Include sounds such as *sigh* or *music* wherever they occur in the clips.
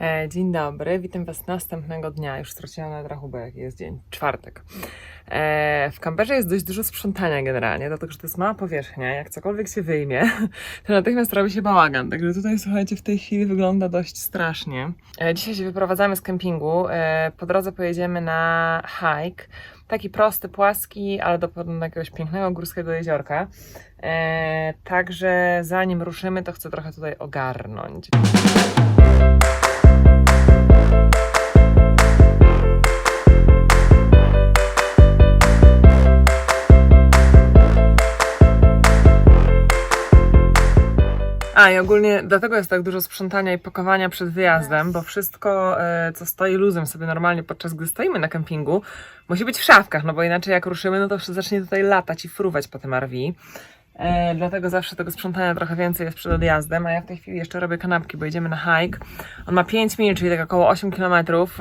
E, Dzień dobry, witam Was następnego dnia. Już straciłam nawet rachubę, jaki jest dzień. Czwartek. E, w kamperze jest dość dużo sprzątania generalnie, dlatego że to jest mała powierzchnia. Jak cokolwiek się wyjmie, *laughs* to natychmiast robi się bałagan. Także tutaj, słuchajcie, w tej chwili wygląda dość strasznie. E, dzisiaj się wyprowadzamy z kempingu. Po drodze pojedziemy na hike. Taki prosty, płaski, ale do jakiegoś pięknego górskiego jeziorka. Także zanim ruszymy, to chcę trochę tutaj ogarnąć. A i ogólnie dlatego jest tak dużo sprzątania i pakowania przed wyjazdem, bo wszystko, e, co stoi luzem sobie normalnie podczas gdy stoimy na kempingu, musi być w szafkach, no bo inaczej jak ruszymy, no to zacznie tutaj latać i fruwać po tym RV. E, dlatego zawsze tego sprzątania trochę więcej jest przed odjazdem, a ja w tej chwili jeszcze robię kanapki, bo idziemy na hike. On ma 5 mil, czyli tak około 8 km.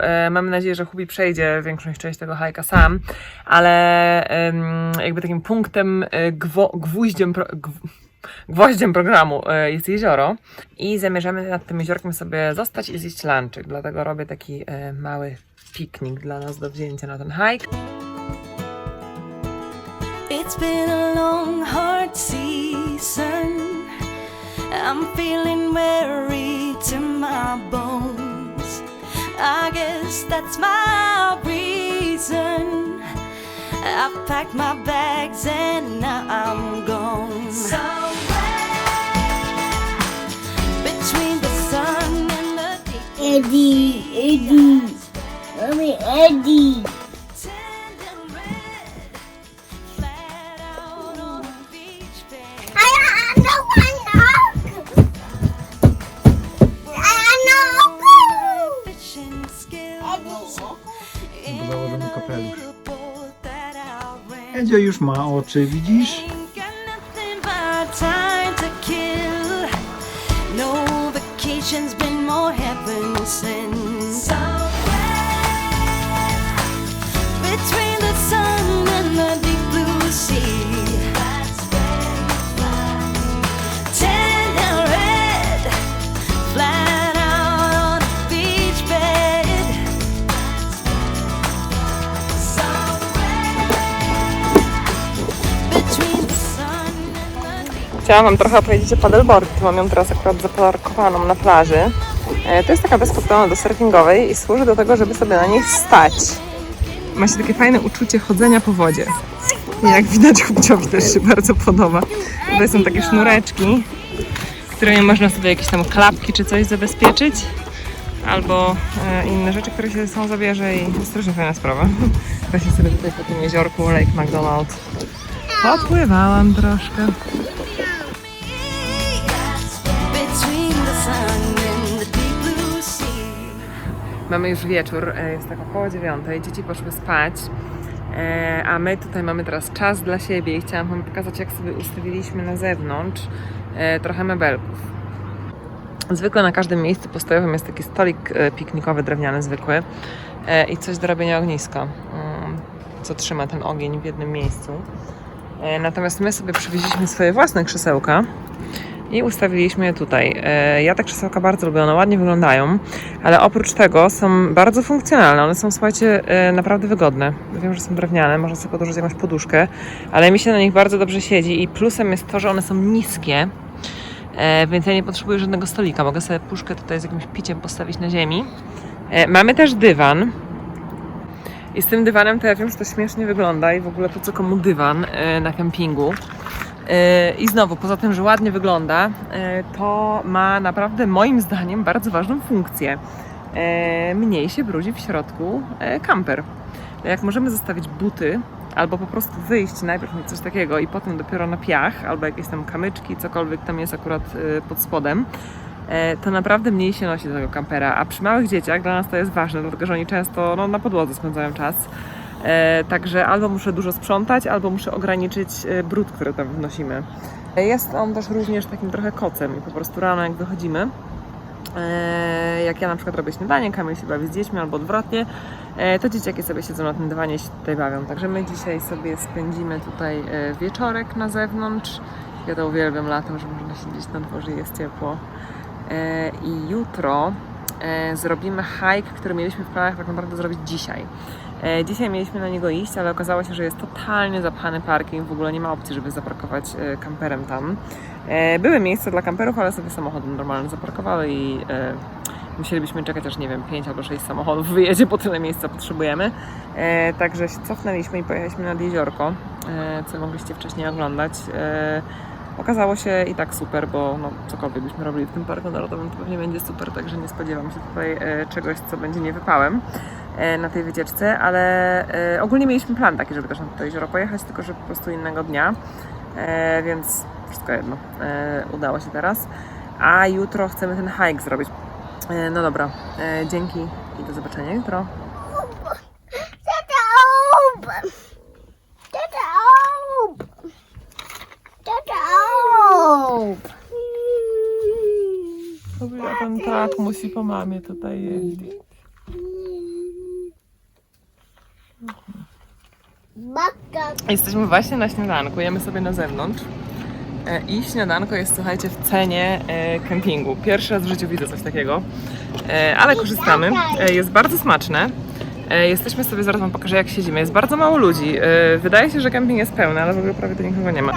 E, mamy nadzieję, że Hubi przejdzie większą część tego hajka sam, ale em, jakby takim punktem, e, gwo, gwóździem, pro, gw, gwoździem programu e, jest jezioro i zamierzamy nad tym jeziorkiem sobie zostać i zjeść lunchek, dlatego robię taki e, mały piknik dla nas do wzięcia na ten hike. It's been a long, hard season. I'm feeling weary to my bones. I guess that's my reason. I've packed my bags and now I'm gone. Somewhere between the sun and the deep. Eddie, Eddie, Mommy, Eddie. Już ma oczy, widzisz? Chciałam Wam trochę opowiedzieć o paddleboard. Mam ją teraz akurat zaparkowaną na plaży. E, To jest taka podobna do surfingowej i służy do tego, żeby sobie na niej stać. Ma się takie fajne uczucie chodzenia po wodzie. I jak widać, chłopciowi też się bardzo podoba. Tutaj są takie sznureczki, którymi można sobie jakieś tam klapki czy coś zabezpieczyć. Albo e, inne rzeczy, które się są zabierze i strasznie fajna sprawa. Właśnie sobie tutaj po tym jeziorku Lake McDonald podpływałam troszkę. Mamy już wieczór, e, jest tak około dziewiątej, dzieci poszły spać, e, a my tutaj mamy teraz czas dla siebie i chciałam Wam pokazać, jak sobie ustawiliśmy na zewnątrz e, trochę mebelków. Zwykle na każdym miejscu postojowym jest taki stolik piknikowy, drewniany, zwykły i coś do robienia ogniska, mm, co trzyma ten ogień w jednym miejscu. Natomiast my sobie przywieźliśmy swoje własne krzesełka i ustawiliśmy je tutaj. E, Ja te krzesełka bardzo lubię, one ładnie wyglądają, ale oprócz tego są bardzo funkcjonalne. One są, słuchajcie, e, naprawdę wygodne. Wiem, że są drewniane, można sobie podłożyć jakąś poduszkę, ale mi się na nich bardzo dobrze siedzi i plusem jest to, że one są niskie, e, więc ja nie potrzebuję żadnego stolika. Mogę sobie puszkę tutaj z jakimś piciem postawić na ziemi. Mamy też dywan. I z tym dywanem to ja wiem, że to śmiesznie wygląda i w ogóle po co komu dywan na kempingu. E, I znowu, poza tym, że ładnie wygląda, e, to ma naprawdę moim zdaniem bardzo ważną funkcję. E, Mniej się brudzi w środku kamper. Jak możemy zostawić buty, albo po prostu wyjść najpierw na coś takiego i potem dopiero na piach, albo jakieś tam kamyczki, cokolwiek tam jest akurat pod spodem, to naprawdę mniej się nosi do tego kampera. A przy małych dzieciach dla nas to jest ważne, dlatego że oni często no, na podłodze spędzają czas. E, także albo muszę dużo sprzątać, albo muszę ograniczyć e, brud, który tam wnosimy. Jest on też również takim trochę kocem i po prostu rano jak wychodzimy, e, jak ja na przykład robię śniadanie, Kamil się bawi z dziećmi albo odwrotnie, to dzieciaki sobie siedzą na tym dywanie i się tutaj bawią. Także my dzisiaj sobie spędzimy tutaj wieczorek na zewnątrz. Ja to uwielbiam latem, że można siedzieć na dworze i jest ciepło. I jutro zrobimy hike, który mieliśmy w planach tak naprawdę zrobić dzisiaj. E, Dzisiaj mieliśmy na niego iść, ale okazało się, że jest totalnie zapchany parking, w ogóle nie ma opcji, żeby zaparkować e, kamperem tam. E, Były miejsca dla kamperów, ale sobie samochody normalnie zaparkowały i musielibyśmy czekać aż, nie wiem, 5 albo 6 samochodów wyjedzie, po tyle miejsca potrzebujemy. Także się cofnęliśmy i pojechaliśmy nad jeziorko, co mogliście wcześniej oglądać. Okazało się i tak super, bo no, cokolwiek byśmy robili w tym parku narodowym, to pewnie będzie super, także nie spodziewam się tutaj e, czegoś, co będzie niewypałem e, na tej wycieczce, ale e, ogólnie mieliśmy plan taki, żeby też na to jezioro pojechać, tylko że po prostu innego dnia, więc wszystko jedno, udało się teraz. A jutro chcemy ten hike zrobić. No dobra, dzięki i do zobaczenia jutro. Tak musi po mamie tutaj jeździć. Jesteśmy właśnie na śniadanku, jemy sobie na zewnątrz. E, I śniadanko jest, słuchajcie, w cenie e, kempingu. Pierwszy raz w życiu widzę coś takiego, e, ale korzystamy. Jest bardzo smaczne. Jesteśmy sobie, zaraz Wam pokażę jak siedzimy. Jest bardzo mało ludzi. Wydaje się, że kemping jest pełny, ale w ogóle prawie tu nikogo nie ma.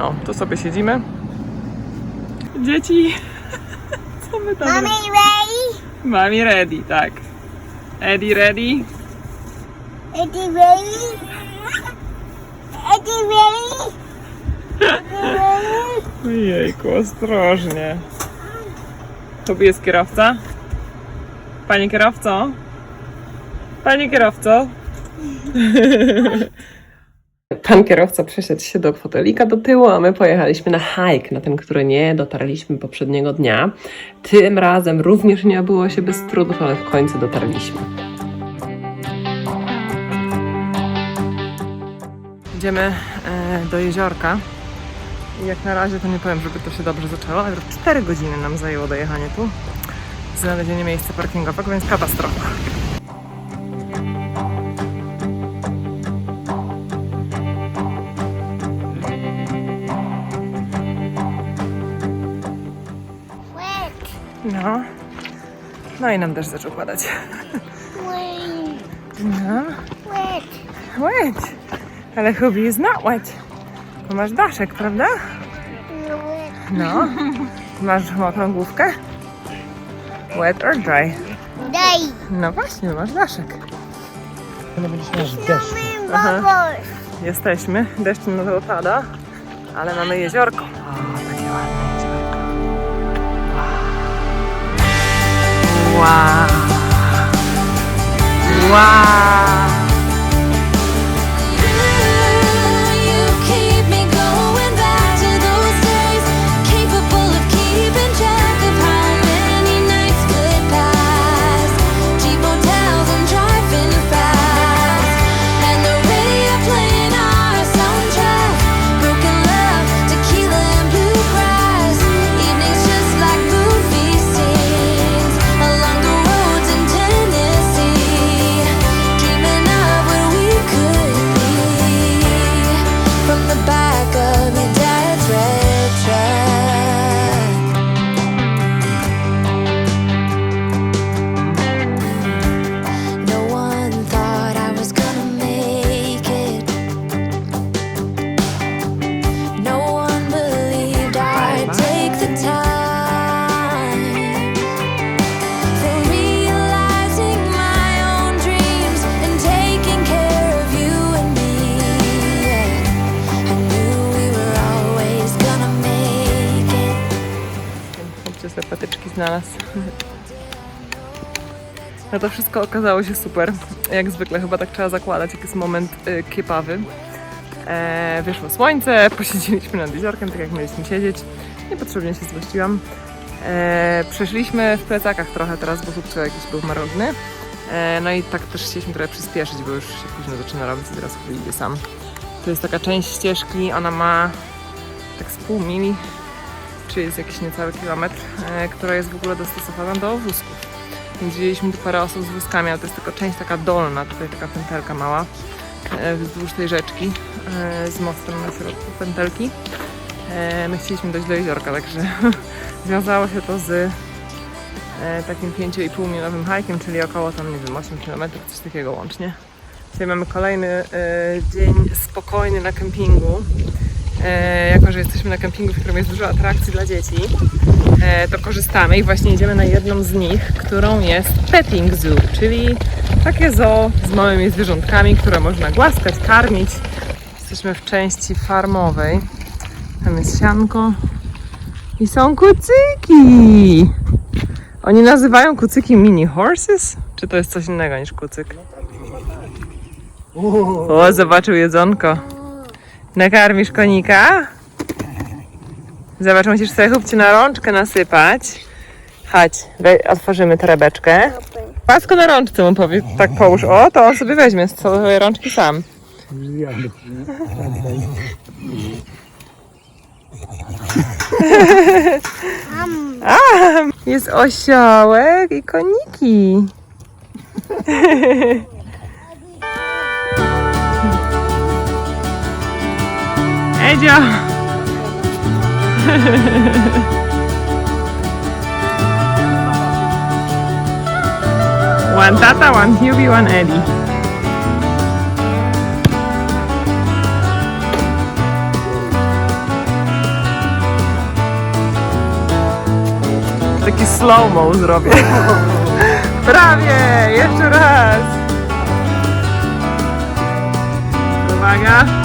O, tu sobie siedzimy. Dzieci! Co my tam Mommy ready? Mami ready, tak. Eddie ready? Eddie ready? Eddie ready? Eddie ready? Ojejku, ostrożnie. Tobie jest kierowca? Panie kierowco? Panie kierowco? *laughs* Pan kierowca przesiadł się do fotelika do tyłu, a my pojechaliśmy na hike, na ten, który nie dotarliśmy poprzedniego dnia. Tym razem również nie obyło się bez trudów, ale w końcu dotarliśmy. Idziemy e, do jeziorka. Jak na razie to nie powiem, żeby to się dobrze zaczęło, ale 4 godziny nam zajęło dojechanie tu. Znalezienie miejsca parkingowego, więc katastrofa. No. No i nam też zaczął padać. No. Wet. Wet. Ale Hubi is not wet. Bo masz daszek, prawda? No wet. No. Masz mokrą główkę? Wet or dry? Daj. No właśnie, masz daszek. Ale będziesz miał deszcz. Aha. Bubbles. Jesteśmy. Deszcz na to pada, ale mamy jeziorko. O, takie ładne Wow. Wow. Znalazł. No to wszystko okazało się super. Jak zwykle chyba tak trzeba zakładać, jak jest moment y, kiepawy. E, wyszło słońce, posiedzieliśmy nad jeziorkiem, tak jak mieliśmy siedzieć. Niepotrzebnie się złościłam. E, przeszliśmy w plecakach trochę teraz, bo chłopcy jakiś był marudny. E, no i tak też chcieliśmy trochę przyspieszyć, bo już się późno zaczyna robić i teraz idzie sam. To jest taka część ścieżki, ona ma tak z pół mili, jest jakiś niecały kilometr, e, która jest w ogóle dostosowana do wózków. Więc widzieliśmy tu parę osób z wózkami, ale to jest tylko część taka dolna, tutaj taka pętelka mała e, wzdłuż tej rzeczki e, z mostem na środku pętelki. My chcieliśmy dojść do jeziorka, także *laughs* wiązało się to z takim 5,5 minutowym hajkiem, czyli około tam, nie wiem, 8 km, coś takiego łącznie. Dzisiaj mamy kolejny dzień spokojny na kempingu. E, jako, że jesteśmy na kempingu, w którym jest dużo atrakcji dla dzieci, e, to korzystamy i właśnie idziemy na jedną z nich, którą jest petting zoo, czyli takie zoo z małymi zwierzątkami, które można głaskać, karmić. Jesteśmy w części farmowej. Tam jest sianko i są kucyki. Oni nazywają kucyki mini horses? Czy to jest coś innego niż kucyk? O, zobaczył jedzonko. Nakarmisz konika? Zobacz, musisz sobie chłopcie na rączkę nasypać. Chodź, wej- otworzymy torebeczkę. Pasko na rączce mu powie, tak połóż. O, to on sobie weźmie z swojej rączki sam. A, jest osiołek i koniki. *laughs* Edzio! *laughs* One tata, one Hubie, one Eddie. Taki slow-mo zrobię. *laughs* Prawie! Jeszcze raz! Uwaga!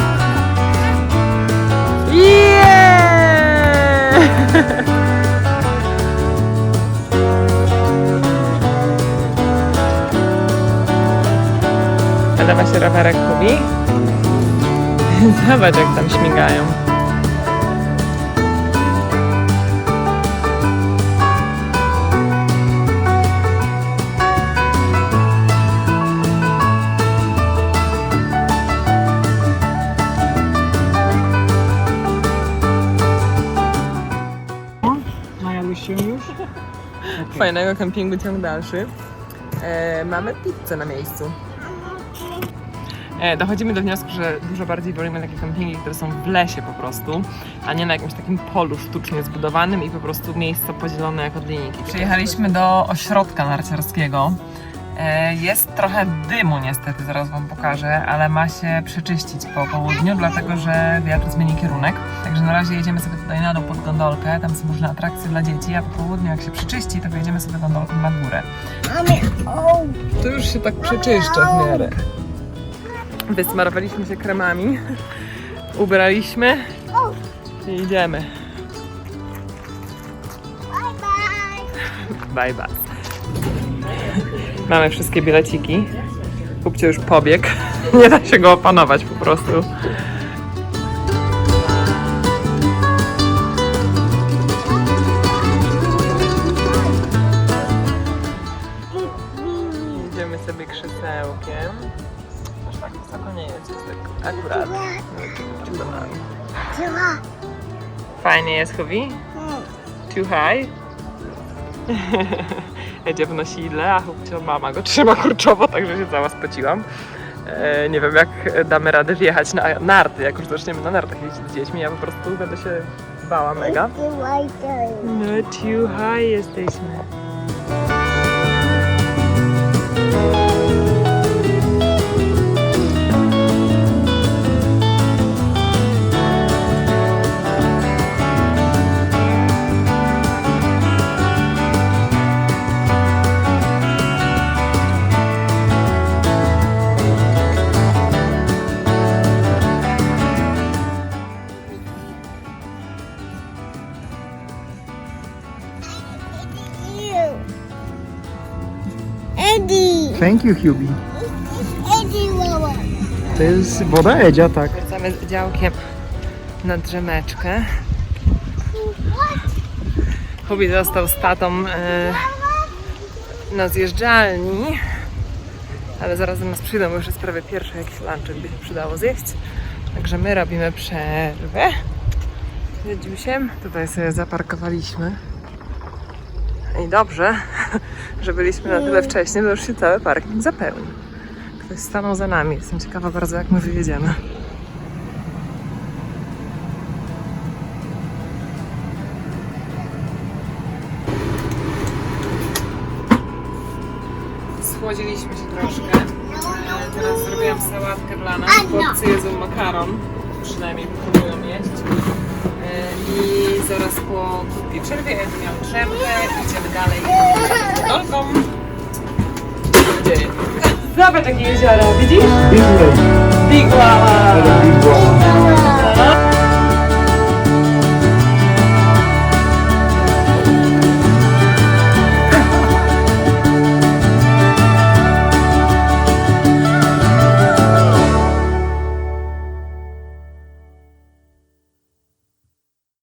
Yeah! Podoba się rowerek Kubi? *laughs* Zobacz jak tam śmigają. Fajnego kempingu ciąg dalszy. E, mamy pizzę na miejscu. E, dochodzimy do wniosku, że dużo bardziej wolimy takie kempingi, które są w lesie po prostu, a nie na jakimś takim polu sztucznie zbudowanym i po prostu miejsce podzielone jako linijki. Przyjechaliśmy do ośrodka narciarskiego. E, Jest trochę dymu niestety, zaraz Wam pokażę, ale ma się przeczyścić po południu, dlatego że wiatr zmieni kierunek. Także na razie jedziemy sobie tutaj na dół pod gondolkę, tam są różne atrakcje dla dzieci, a po południu jak się przeczyści, to wjedziemy sobie gondolką na górę. To już się tak przeczyszcza w miarę. Wysmarowaliśmy się kremami, ubraliśmy i idziemy. Bye bye. Mamy wszystkie bileciki. Kupcie już pobieg. *laughs* Nie da się go opanować po prostu. Fajnie jest, Hubi? Too high? *laughs* Jedzie w nosidle, a chłopcio mama go trzyma kurczowo, także się cała spociłam. E, nie wiem jak damy radę wjechać na narty, jak już zaczniemy na nartach jeździć z dziećmi, ja po prostu będę się bała mega. No too high jesteśmy. Thank you, Hubie. To jest woda Edzia, tak. Wracamy z działkiem na drzemeczkę. Hubi został z tatą e, na zjeżdżalni, ale zaraz do nas przyjdą, bo już jest prawie pierwszy jakiś lunch, by się przydało zjeść. Także my robimy przerwę z Dziusiem. Tutaj sobie zaparkowaliśmy. I dobrze, *laughs* że byliśmy na tyle wcześnie, bo już się cały parking zapełnił. Ktoś stanął za nami. Jestem ciekawa bardzo, jak my wyjedziemy. schłodziliśmy się troszkę. E, Teraz zrobiłam sałatkę dla nas. Chłopcy jedzą makaron. Przynajmniej próbują jeść. I zaraz po krótkiej przerwie ja miałam przerwę. Idziemy dalej. Dolką. Co się dzieje? Zobacz jakie jezioro, widzisz? Big. Big.